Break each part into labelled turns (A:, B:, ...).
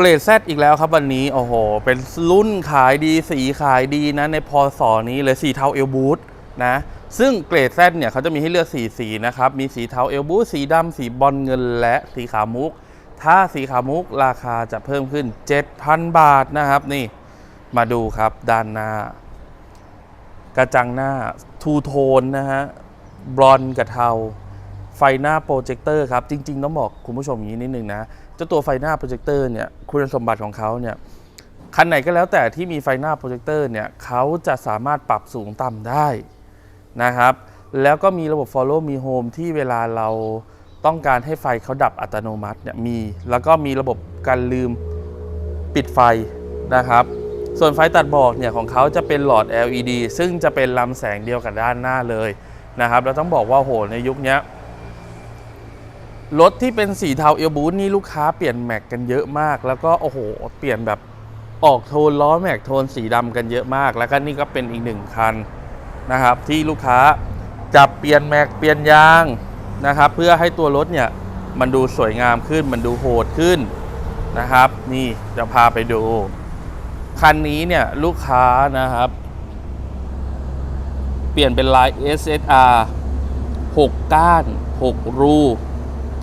A: เกรด Z อีกแล้วครับวันนี้ โอ้โห เป็นรุ่นขายดีสีขายดีนะ ในพศนี้เลยสีเทาเอลบูทนะ ซึ่งเกรด Z เนี่ยเขาจะมีให้เลือกสีสีนะครับ มีสีเทาเอลบูทสีดำสีบอลเงินและสีขาวมุก ถ้าสีขาวมุกราคาจะเพิ่มขึ้น 7,000 บาทนะครับนี่ มาดูครับด้านหน้า กระจังหน้าทูโทนนะฮะบลอนกับเทาไฟหน้าโปรเจคเตอร์ครับ จริง ๆ ต้องบอกคุณผู้ชมอย่างนี้นิดนึงนะ เจ้าตัวไฟหน้าโปรเจคเตอร์เนี่ยคุณสมบัติของเขาเนี่ยคันไหนก็แล้วแต่ที่มีไฟหน้าโปรเจคเตอร์เนี่ยเขาจะสามารถปรับสูงต่ำได้นะครับ แล้วก็มีระบบ Follow Me Home ที่เวลาเราต้องการให้ไฟเขาดับอัตโนมัติเนี่ยมี แล้วก็มีระบบการลืมปิดไฟนะครับ ส่วนไฟตัดบอกเนี่ยของเขาจะเป็นหลอด LED ซึ่งจะเป็นลำแสงเดียวกับด้านหน้าเลยนะครับแล้วต้องบอกว่าโหในยุคนี้ รถที่เป็นสีเทาเอลบูทนี่ลูกค้าเปลี่ยนแม็กกันเยอะมาก แล้วก็โอ้โห เปลี่ยนแบบออกโทนล้อแม็กโทนสีดำกันเยอะมาก แล้วก็นี่ก็เป็นอีกหนึ่งคันนะครับ ที่ลูกค้าจะเปลี่ยนแม็กเปลี่ยนยางนะครับ เพื่อให้ตัวรถเนี่ยมันดูสวยงามขึ้นมันดูโหดขึ้นนะครับ นี่จะพาไปดู คันนี้เนี่ยลูกค้านะครับ เปลี่ยนเป็นลาย SSR 6 ก้าน 6 รู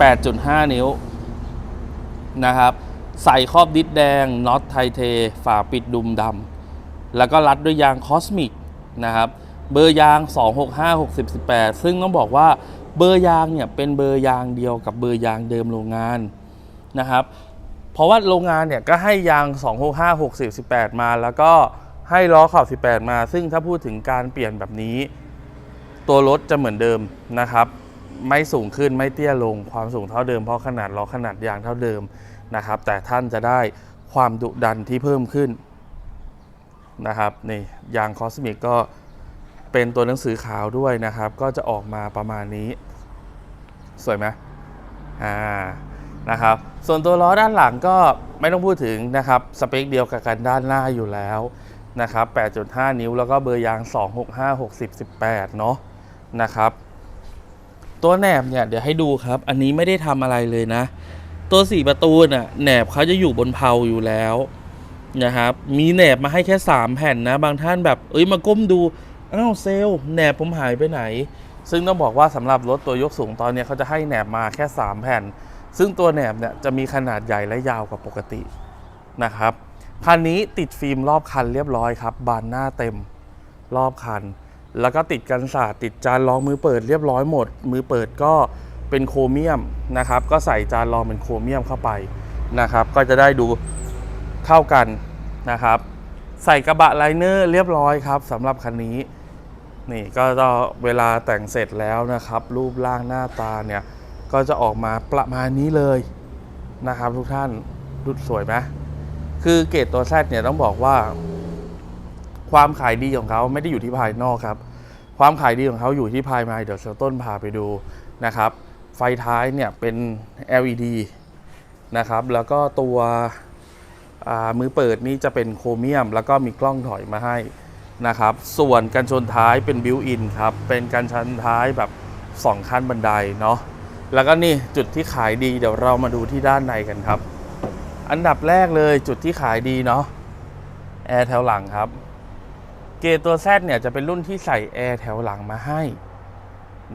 A: 8.5 นิ้วนะครับ ใส่ครอบดิสแดงน็อตไทเท ฝาปิดดุมดำแล้วก็รัดด้วยยางคอสมิกนะครับ เบอร์ยาง 265 60 18 ซึ่งต้องบอกว่าเบอร์ยางเนี่ยเป็นเบอร์ยางเดียวกับเบอร์ยางเดิมโรงงานนะครับ เพราะว่าโรงงานเนี่ยก็ให้ยาง 265 60 18 มาแล้วก็ให้ล้อขอบ 18 มา ซึ่งถ้าพูดถึงการเปลี่ยนแบบนี้ ตัวรถจะเหมือนเดิมนะครับ ไม่สูงขึ้นไม่เตี้ยลง ความสูงเท่าเดิมเพราะขนาดล้อขนาดยางเท่าเดิมนะครับ แต่ท่านจะได้ความดุดันที่เพิ่มขึ้นนะครับนี่ยางคอสมิกก็เป็นตัวหนังสือขาวด้วยนะครับ ก็จะออกมาประมาณนี้ สวยไหมอ่านะครับ ส่วนตัวล้อด้านหลังก็ไม่ต้องพูดถึงนะครับ สเปคเดียวกับกันด้านหน้าอยู่แล้วนะครับ 8.5 นิ้วแล้วก็เบอร์ยาง 265 60 18 เนาะนะครับ ตัวแหนบเนี่ยเดี๋ยวให้ดูครับ อันนี้ไม่ได้ทำอะไรเลยนะ ตัวสี่ประตูน่ะแหนบเขาจะอยู่บนเพลาอยู่แล้วนะครับ มีแหนบมาให้แค่3แผ่นนะ บางท่านแบบเอ้ยมาก้มดูอ้าวเซลแหนบผมหายไปไหน ซึ่งต้องบอกว่าสำหรับรถตัวยกสูงตอนเนี้ยเขาจะให้แหนบมาแค่3แผ่น ซึ่งตัวแหนบเนี่ยจะมีขนาดใหญ่และยาวกว่าปกตินะครับคันนี้ติดฟิล์มรอบคันเรียบร้อยครับ บานหน้าเต็มรอบคัน แล้วก็ติดกันศาสตร์ติดจานรองมือเปิดเรียบร้อยหมด มือเปิดก็เป็นโครเมียมนะครับ ก็ใส่จานรองเป็นโครเมียมเข้าไปนะครับ ก็จะได้ดูเข้ากันนะครับ ใส่กระบะไลเนอร์เรียบร้อยครับสำหรับคันนี้นี่ก็จะเวลาแต่งเสร็จแล้วนะครับ รูปร่างหน้าตาเนี่ยก็จะออกมาประมาณนี้เลยนะครับ ทุกท่านดูสวยไหมคือเกรดตัวแซดเนี่ยต้องบอกว่า ความขายดีของเขาไม่ได้อยู่ที่ภายนอกครับ ความขายดีของเขาอยู่ที่ภายในเดี๋ยวเซลต้นพาไปดูนะครับ ไฟท้ายเนี่ยเป็น LED นะครับ แล้วก็ตัวมือเปิดนี่จะเป็นโครเมียม แล้วก็มีกล้องถอยมาให้นะครับ ส่วนกันชนท้ายเป็นบิวอินครับ เป็นกันชนท้ายแบบ 2 ขั้นบันไดเนาะ แล้วก็นี่จุดที่ขายดีเดี๋ยวเรามาดูที่ด้านในกันครับ อันดับแรกเลยจุดที่ขายดีเนาะแอร์แถวหลังครับ เกตัว Z เนี่ยจะเป็นรุ่นที่ใส่แอร์แถวหลังมาให้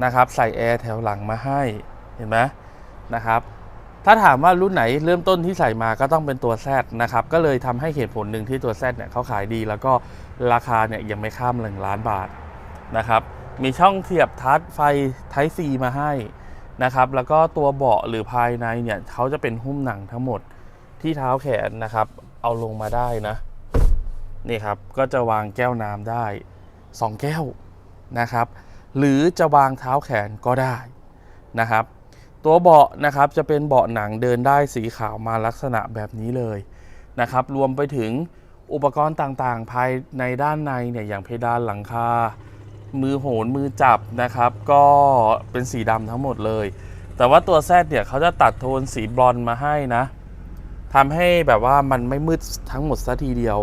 A: นะครับ ใส่แอร์แถวหลังมาให้เห็นไหมนะครับ ถ้าถามว่ารุ่นไหนเริ่มต้นที่ใส่มาก็ต้องเป็นตัว Z นะครับ ก็เลยทำให้เหตุผลหนึ่งที่ตัว Z เนี่ยเขาขายดี แล้วก็ราคาเนี่ยยังไม่ข้ามหนึ่งล้านบาทนะครับ มีช่องเสียบทัชไฟ Type C มาให้นะครับ แล้วก็ตัวเบาะหรือภายในเนี่ยเขาจะเป็นหุ้มหนังทั้งหมดที่เท้าแขนนะครับ เอาลงมาได้นะ นี่ครับก็จะวางแก้วน้ำได้ 2 แก้วนะครับ หรือจะวางเท้าแขนก็ได้นะครับ ตัวเบาะนะครับจะเป็นเบาะหนังเดินได้สีขาวมาลักษณะแบบนี้เลยนะครับ รวมไปถึงอุปกรณ์ต่างๆ ภายในด้านในเนี่ยอย่างเพดานหลังคา มือโหนมือจับนะครับ ก็เป็นสีดำทั้งหมดเลย แต่ว่าตัวแซดเนี่ยเขาจะตัดโทนสีบรอนมาให้นะทำให้แบบว่ามันไม่มืดทั้งหมดซะทีเดียว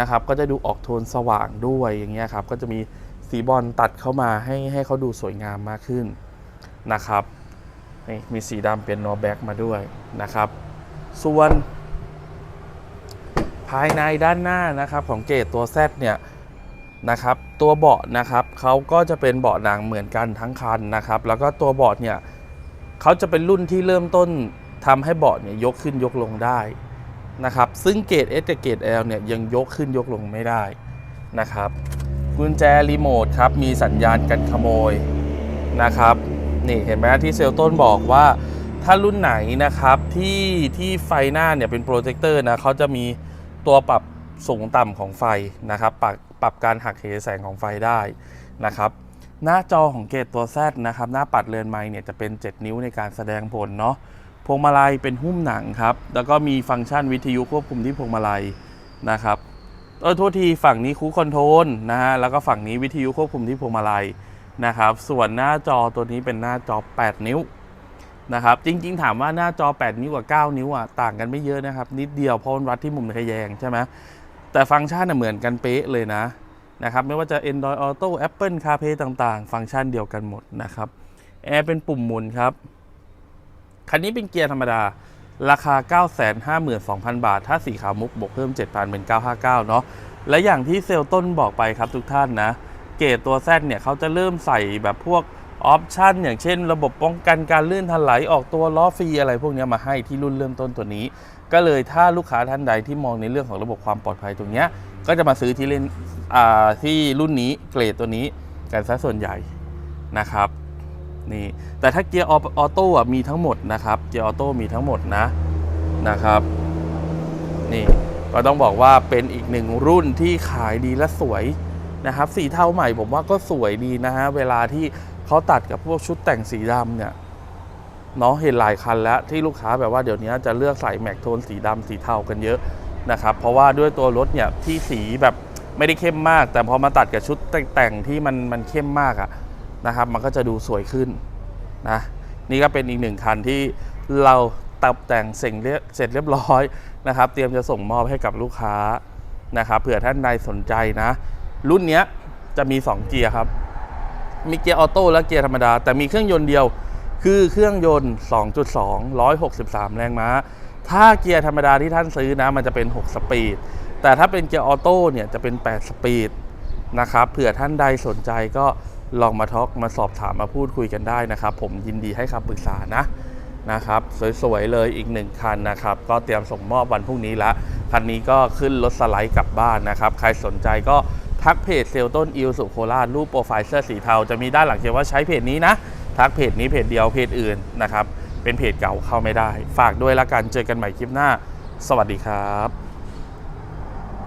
A: นะครับก็จะดูออกโทนสว่างด้วยอย่างเงี้ยครับก็จะมีสีบอลตัดเข้ามาให้ให้เขาดูสวยงามมากขึ้นนะครับนี่มีสีดำเป็นโนแบ็กมาด้วยนะครับ ส่วน ภายในด้านหน้านะครับของเกตตัว Z เนี่ยนะครับตัวเบาะนะครับเขาก็จะเป็นเบาะหนังเหมือนกันทั้งคันนะครับ แล้วก็ตัวเบาะเนี่ยเขาจะเป็นรุ่นที่เริ่มต้นทำให้เบาะเนี่ยยกขึ้นยกลงได้ นะครับ ซึ่งเกต S กับเกต L เนี่ยยังยกขึ้นยกลงไม่ได้นะครับ กุญแจรีโมทครับ มีสัญญาณกันขโมยนะครับ นี่เห็นไหมที่เซลต้นบอกว่าถ้ารุ่นไหนนะครับที่ที่ไฟหน้าเนี่ยเป็นโปรเจคเตอร์นะเขาจะมีตัวปรับสูงต่ำของไฟนะครับ ปรับปรับการหักเหแสงของไฟได้นะครับ หน้าจอของเกตตัว Z นะครับ หน้าปัดเรือนไม้เนี่ยจะเป็น 7 นิ้วในการแสดงผลเนาะ พวงมาลัยเป็นหุ้มหนังครับ แล้วก็มีฟังก์ชันวิทยุควบคุมที่พวงมาลัยนะครับเออโทษทีฝั่งนี้คูคอนโทรลนะฮะ แล้วก็ฝั่งนี้วิทยุควบคุมที่พวงมาลัยนะครับ ส่วนหน้าจอตัวนี้เป็นหน้าจอ 8 นิ้วนะครับ จริง ๆ ถามว่าหน้าจอ 8 นิ้วกับ 9 นิ้วอะต่างกันไม่เยอะนะครับ นิดเดียวเพราะมันวัดที่มุมทะแยงใช่ไหมแต่ฟังก์ชันน่ะเหมือนกันเป๊ะเลยนะนะครับ ไม่ว่าจะ Android Auto Apple CarPlay ต่าง ๆ ฟังก์ชันเดียวกันหมดนะครับ แอร์เป็นปุ่มหมุนครับ คันนี้เป็นเกียร์ธรรมดา ราคา 952,000 บาท ถ้าสีขาวมุกบวกเพิ่ม 7,000 เป็น 959 เนาะและอย่างที่เซลล์ต้นบอกไปครับทุกท่านนะ เกรดตัวแซเนี่ยเขาจะเริ่มใส่แบบพวกออปชันอย่างเช่น ระบบป้องกันการลื่นถลายออกตัวล้อฟรีอะไรพวกนี้มาให้ที่รุ่นเริ่มต้นตัวนี้ ก็เลยถ้าลูกค้าท่านใดที่มองในเรื่องของระบบความปลอดภัยตรงนี้ก็จะมาซื้อที่เล่นที่รุ่นนี้เกรดตัวนี้กันซะส่วนใหญ่นะครับ นี่แต่ถ้าเกียร์ออโต้มีทั้งหมดนะครับเกียร์ออโต้มีทั้งหมดนะนะครับนี่ก็ต้องบอกว่าเป็นอีกหนึ่งรุ่นที่ขายดีและสวยนะครับสีเทาใหม่ผมว่าก็สวยดีนะฮะเวลาที่เขาตัดกับพวกชุดแต่งสีดำเนี่ยเนาะเห็นหลายคันแล้วที่ลูกค้าแบบว่าเดี๋ยวนี้จะเลือกใส่แม็กโทนสีดำสีเทากันเยอะนะครับเพราะว่าด้วยตัวรถเนี่ยที่สีแบบไม่ได้เข้มมาก แต่พอมาตัดกับชุดแต่งที่มันมันเข้มมากอะ นะครับ มันก็จะดูสวยขึ้นนะนี่ก็เป็นอีกหนึ่งคันที่เราตัดแต่งเสร็จเรียบเสร็จเรียบร้อยนะครับ เตรียมจะส่งมอบให้กับลูกค้านะครับเผื่อท่านใดสนใจนะ รุ่นนี้จะมี 2 เกียร์ครับ มีเกียร์ออโต้และเกียร์ธรรมดา แต่มีเครื่องยนต์เดียว คือเครื่องยนต์ 2.2 163 แรงม้า ถ้าเกียร์ธรรมดาที่ท่านซื้อนะมันจะเป็น 6 สปีด แต่ถ้าเป็นเกียร์ออโต้เนี่ยจะเป็น 8 สปีดนะครับเผื่อท่านใดสนใจก็ ลองมาทอกมาสอบถามมาพูดคุยกันได้นะครับ ผมยินดีให้คำปรึกษานะนะครับ สวยๆเลยอีกหนึ่งคันนะครับ ก็เตรียมส่งมอบวันพรุ่งนี้ละคันนี้ก็ขึ้นรถสไลด์กลับบ้านนะครับ ใครสนใจก็ทักเพจเซลต้นอิลสุโคราชรูปโปรไฟล์เสื้อสีเทาจะมีด้านหลังเขียนว่าใช้เพจนี้นะ ทักเพจนี้เพจเดียวเพจอื่นนะครับ เป็นเพจเก่าเข้าไม่ได้ ฝากด้วยละกันเจอกันใหม่คลิปหน้า สวัสดีครับ